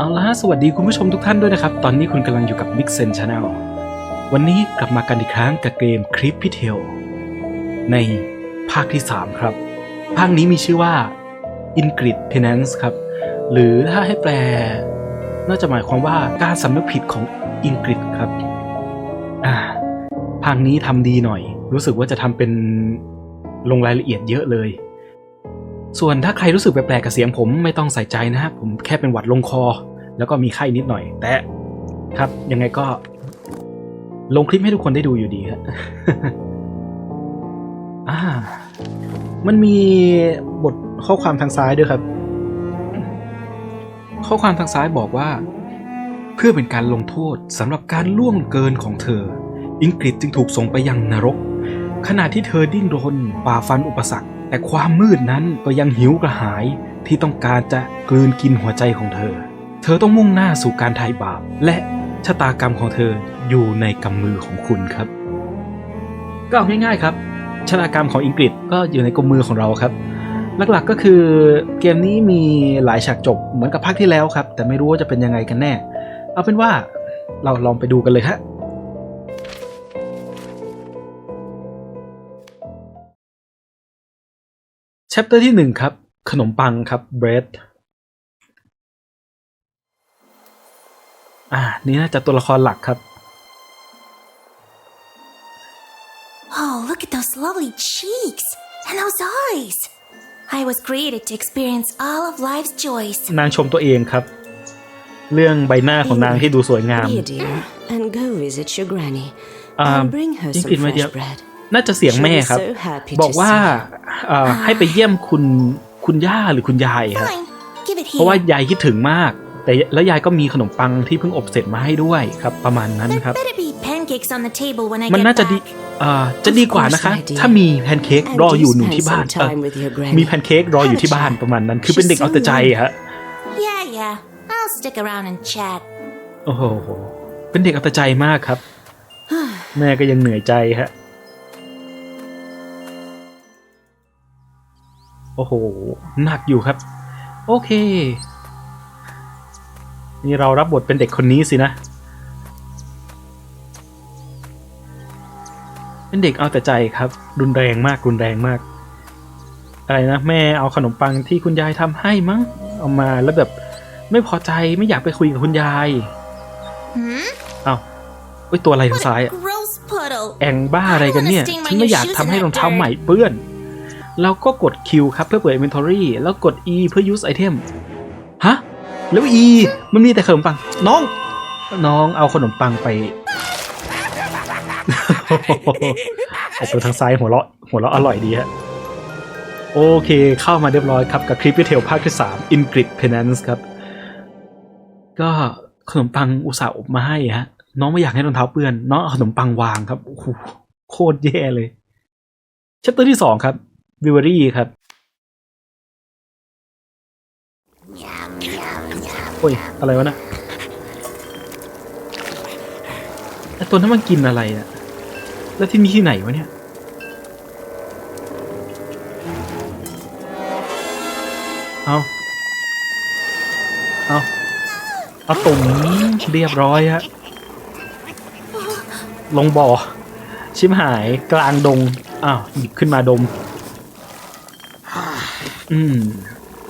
เอาละฮะสวัสดีคุณผู้ชมทุกท่านด้วยนะครับ ตอนนี้คุณกำลังอยู่กับ Big Sen Channel วันนี้กลับมากันอีกครั้งกับเกมคลิปพิเทลในภาคที่ 3 ครับ ภาคนี้มีชื่อว่า Ingrid Penance ครับ หรือถ้าให้แปล น่าจะหมายความว่าการสำนึกผิดของอิงกฤษครับ อ่า ภาคนี้ทำดีหน่อย รู้สึกว่าจะทำเป็นลงรายละเอียดเยอะเลย ส่วนถ้าใครรู้สึกแปลกๆกับเสียงผมไม่ต้องใส่ใจนะฮะผมแค่เป็นหวัดลงคอ แล้วก็มีไข้นิดหน่อย แต่ครับยังไงก็ ลงคลิปให้ทุกคนได้ดูอยู่ดีครับอ่ามันมีบทข้อความทางซ้ายด้วยครับ ข้อความทางซ้ายบอกว่า เพื่อเป็นการลงโทษสำหรับการล่วงเกินของเธอ อิงกฤษจึงถูกส่งไปยังนรก ขณะที่เธอดิ้นรนฝ่าฟันอุปสรรค แต่ความมืดนั้นก็ยังหิวกระหายที่ต้องการจะกลืนกินหัวใจของเธอ เธอต้องมุ่งหน้าสู่การไถ่บาป และชะตากรรมของเธออยู่ในกำมือของคุณครับ ก็เอาง่ายๆครับชะตากรรมของอิงกฤษก็อยู่ในกำมือของเราครับ หลักๆก็คือเกมนี้มีหลายฉากจบเหมือนกับภาคที่แล้วครับ แต่ไม่รู้ว่าจะเป็นยังไงกันแน่ เอาเป็นว่าเราลองไปดูกันเลยฮะ chapter ที่หนึ่งครับ ขนมปังครับ bread อ่า นี่น่าจะตัวละครหลักครับ Oh, look at those lovely cheeks and those eyes. I was created to experience all of life's joys. นางชมตัวเองครับ เรื่องใบหน้าของนางที่ดูสวยงาม Be a dear and go visit your granny. Um, and bring her จ some ริงๆมาเดียว fresh bread. น่าจะเสียงแม่ครับ She'll be so happy บอก to ว่า see เอ่อให้ไปเยี่ยมคุณคุณย่าหรือคุณยายครับ Fine, give it เพราะว่า here. ยายคิดถึงมาก แต่แล้วยายก็มีขนมปังที่เพิ่งอบเสร็จมาให้ด้วยครับ ประมาณนั้น There ครับ better be pancakes on the table when I มัน get น่าจะดี back. เอ่อจะดีกว่านะคะ Of course, my dear. ถ้ามีแพนเค้ก And รออยู่ do หนู spend ที่บ้าน some เออ time with your granny. มีแพนเค้กรออยู่ที่บ้านประมาณนั้น คือเป็นเด็กเอาแต่ใจฮะ Yeah, yeah. I'll stick around and chat. โอ้โหเป็นเด็กเอาแต่ใจมากครับ แม่ก็ยังเหนื่อยใจฮะ โอ้โห หนักอยู่ครับ โอเค นี่เรารับบทเป็นเด็กคนนี้สินะ เป็นเด็กเอาแต่ใจครับ รุนแรงมาก รุนแรงมาก อะไรนะ แม่เอาขนมปังที่คุณยายทำให้มั้ง เอามาแล้วแบบไม่พอใจไม่อยากไปคุยกับคุณยาย Hmm? เอาเอ้ยตัวอะไรทาง What ซ้าย a อะ gross puddle. แองบ้าอะไรกันเนี่ย I don't wanna stain my ฉันไม่อยาก new shoes ทำให้ in that รองเท้า dirt ใหม่เปื้อน เราก็กด Q ครับเพื่อเปิด inventory แล้วกด E เพื่อ use item ฮะ แล้ว E มันมีแต่ขนมปัง น้อง น้องเอาขนมปังไปออกไปทางซ้ายหัวเราะหัวเราะอร่อยดีฮะ โอเคเข้ามาเรียบร้อยครับ กับคลิปวิเทลภาคที่3 Ingrid Penance ครับ ก็ขนมปังอุตส่าห์อบมาให้ฮะ น้องไม่อยากให้รองเท้าเปื้อน น้องเอาขนมปังวางครับโอ้โหโคตรแย่เลยชัปเตอร์ที่สองครับ วิวอรี่ครับโอ้ย อะไรวะนะไอตัวนั้นมันกินอะไรอะแล้วที่นี่ที่ไหนวะเนี่ย เอา เอาเอาตุ่มเรียบร้อยฮะ ลงบ่อ ชิมหายกลางดง อ้าว หยิบขึ้นมาดม อืม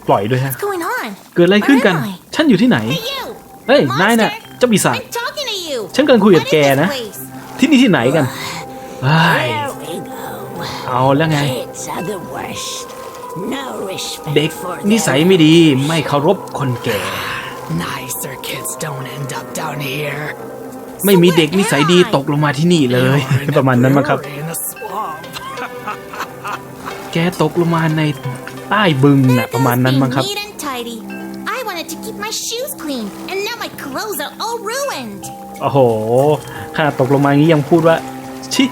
ปล่อยด้วยฮะ What's going on? เกิดอะไรขึ้นกัน Where am I? ฉันอยู่ที่ไหน Hey, you! เฮ้ย นายน่ะ Monster! เจ้าปีศาจ I'm talking to you. ฉันกำลังคุยกับ What แก is this นะ place? ที่นี่ที่ไหนกันเฮ้ย There we go. เอาแล้วไง Kids are the worst. No เด็ก respect for นิสัย them. ไม่ดีไม่เคารพคนแก่ Nicer kids don't end up down here. ไม่มีเด็กนิสัยดีตกลงมาที่นี่เลย You're in ประมาณนั้นมั้งครับ in a swamp. แกตกลงมาใน ใต้บึงน่ะประมาณนั้นมั้งครับ Neat and tidy. I wanted to keep my shoes clean, and now my clothes are all ruined. โอ้โหขนาดตกลงมาอย่างนี้ยังพูดว่า ชิ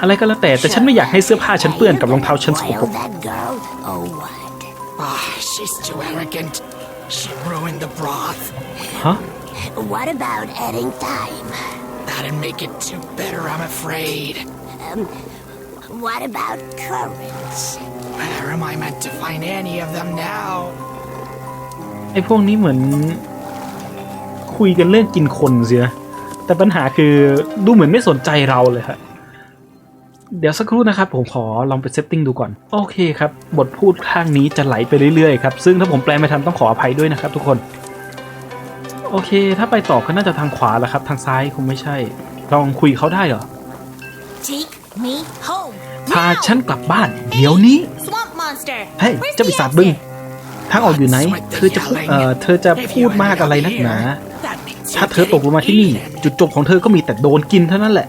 อะไรก็แล้วแต่ แต่ฉันไม่อยากให้เสื้อผ้าฉันเปื้อนกับรองเท้าฉันสกปร Spoil ก that girl or what? Ah, she's too arrogant. She ruined the broth. ฮะ What about adding thyme? That'd make it too bitter, I'm afraid. Um, what about currants? Where am I meant to find any of them now? ไอ้พวกนี้เหมือน คุยกันเรื่องกินคนสินะแต่ปัญหาคือดูเหมือนไม่สนใจเราเลยครับเดี๋ยวสักครู่นะครับ ผมขอลองไปเซตติ้งดูก่อน โอเคครับ บทพูดข้างนี้จะไหลไปเรื่อยๆครับ ซึ่งถ้าผมแปลไม่ทันต้องขออภัยด้วยนะครับทุกคน โอเค ถ้าไปต่อก็น่าจะทางขวาแหละครับ ทางซ้ายคงไม่ใช่ ลองคุยเขาได้เหรอ Take me home. พา now. ฉันกลับบ้าน เดี๋ยวนี้ Swamp monster. เฮ้ย Where's เจ้า the ปีศาจบึ้ง exit? ทางออกอยู่ไหน เธอจะพูดเอ่อเธอจะพูดมากอะไรนักหนา ถ้าเธอตกลงมาที่นี่ จุดจบของเธอก็มีแต่โดนกินเท่านั้นแหละ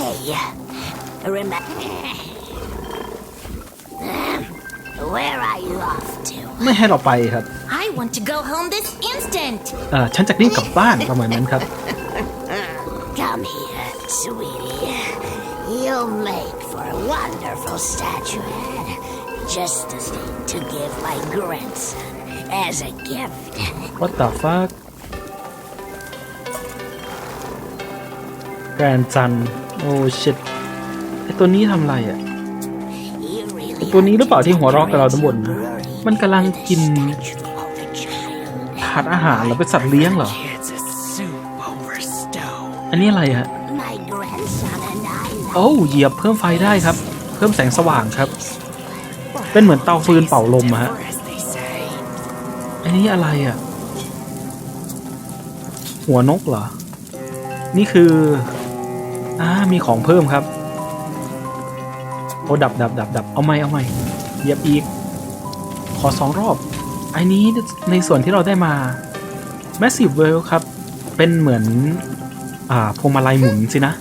Hey, remember. Where are you off to? ไม่ให้เราไปครับ I want to go home this instant. เอ่อฉันจะรีบกลับบ้านประมาณนั้นครับ Come here, sweetie. You'll make for a wonderful statuette. Just the thing to give my grandson as a gift. What the fuck แกรนจันโอ้ชิตไอตัวนี้ทำอะไรอะ You really ตัวนี้หรือเปล่าที่หัวเราะกับเราทั้งหมดนะ Really มันกำลังกิน statue of a child. ถาดอาหารเหรือเป็นสัตว์เลี้ยงเหรอ It's a soup over stone. อันนี้อะไรฮะ โอ้เหยียบเพิ่มไฟได้ครับ เพิ่มแสงสว่างครับ เป็นเหมือนเตาฟืนเป่าลมอะฮะอันนี้อะไรอะ หัวนกเหรอ นี่คืออ่ามีของเพิ่มครับโอ้ดับดับดับดับเอาไม่เอาไม่เหยียบอีก ขอสองรอบอันนี้ในส่วนที่เราได้มา Massive w e l l ครับ เป็นเหมือน อ่าพวงมาลัยหมุนสินะ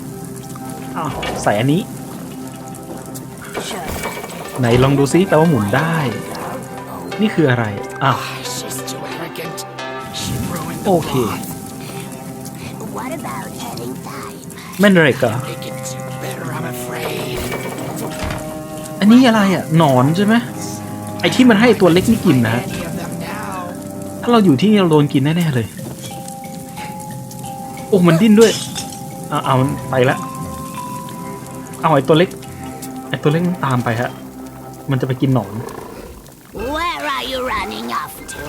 อ้าว ใส่อันนี้ ไหนลองดูซิแปลว่าหมุนได้ นี่คืออะไร อ้าว she's too arrogant. She ruined the Okay. cloth. What about heading time? แม่นเหล็กเหรอ They can do better, I'm afraid. อันนี้อะไรอะหนอนใช่ไหมไอที่มันให้ตัวเล็กนี่กินนะฮะ Many of them now. ถ้าเราอยู่ที่นี่เราโดนกินแน่ๆเลย โอ้ มันดิ้นด้วย เอาเอามันไปละ เอาไอตัวเล็กไอตัวเล็กมันตามไปฮะ มันจะไปกินหนอน Where are you running off to?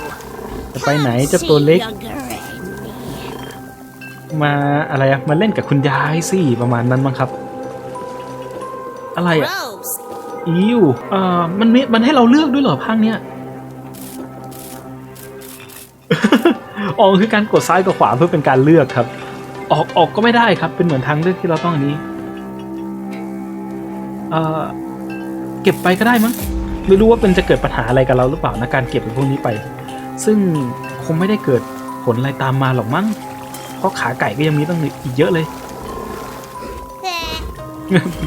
จะไปไหนเจ้าตัวเล็ก See your granny. มาอะไรอะมาเล่นกับคุณยายสิประมาณนั้นมั้งครับ อะไรอะ Rose. อิวเอ่อมันมีมันให้เราเลือกด้วยเหรอภาคเนี้ย ออกคือการกดซ้ายกับขวาเพื่อเป็นการเลือกครับ ออกออกก็ไม่ได้ครับ เป็นเหมือนทางเลือกที่เราต้องอันนี้ เอ่อเก็บไปก็ได้มั้งไม่รู้ว่าเป็นจะเกิดปัญหาอะไรกับเราหรือเปล่านะการเก็บพวกนี้ไป ซึ่งคงไม่ได้เกิดผลอะไรตามมาหรอกมั้งเพราะขาไก่ก็ยังมีตั้งอีกเยอะเลย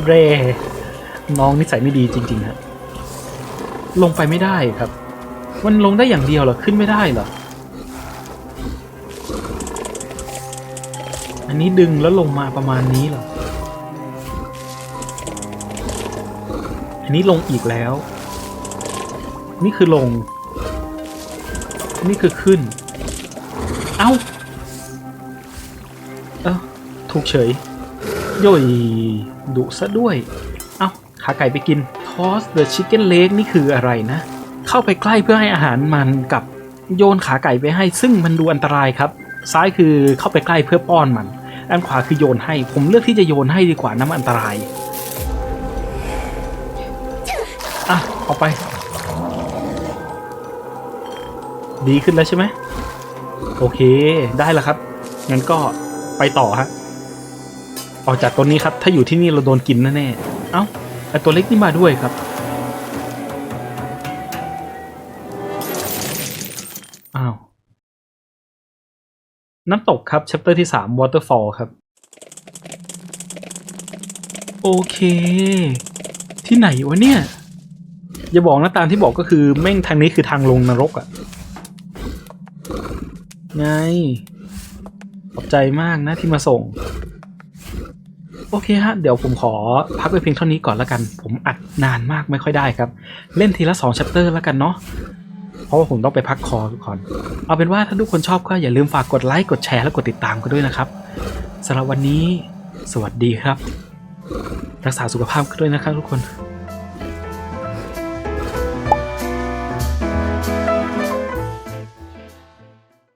เร่น้องนิสัยไม่ดีจริงๆฮะลงไปไม่ได้ครับ มันลงได้อย่างเดียวเหรอขึ้นไม่ได้เหรออันนี้ดึงแล้วลงมาประมาณนี้เหรอ อันนี้ลงอีกแล้ว นี่คือลง นี่คือขึ้น เอ้า เอ้า ถูกเฉยย่อยดุซะด้วย เอ้า ขาไก่ไปกิน toss the chicken leg นี่คืออะไรนะ เข้าไปใกล้เพื่อให้อาหารมันกับโยนขาไก่ไปให้ ซึ่งมันดูอันตรายครับ ซ้ายคือเข้าไปใกล้เพื่อป้อนมันด้านขวาคือโยนให้ ผมเลือกที่จะโยนให้ดีกว่านะมันอันตราย อะเอาไป ดีขึ้นแล้วใช่ไหมโอเคได้แล้วครับงั้นก็ไปต่อฮะออกจากตัวนี้ครับ ถ้าอยู่ที่นี่เราโดนกินแน่ๆเอ้าไอตัวเล็กนี่มาด้วยครับอ้าวน้ำตกครับชัปเตอร์ที่3 Waterfall ครับ โอเค ที่ไหนวะเนี่ย อย่าบอกนะตามที่บอกก็คือแม่งทางนี้คือทางลงนรกอะไงขอบใจมากนะที่มาส่ง โอเคฮะ เดี๋ยวผมขอพักไปเพียงเท่านี้ก่อนแล้วกัน ผมอัดนานมากไม่ค่อยได้ครับ เล่นทีละ2 chapter แล้วกันเนาะเพราะว่าผมต้องไปพักคอทุกคนเอาเป็นว่าถ้าทุกคนชอบก็อย่าลืมฝากกดไลค์กดแชร์และกดติดตามกันด้วยนะครับสำหรับวันนี้ สวัสดีครับ รักษาสุขภาพกันด้วยนะครับทุกคน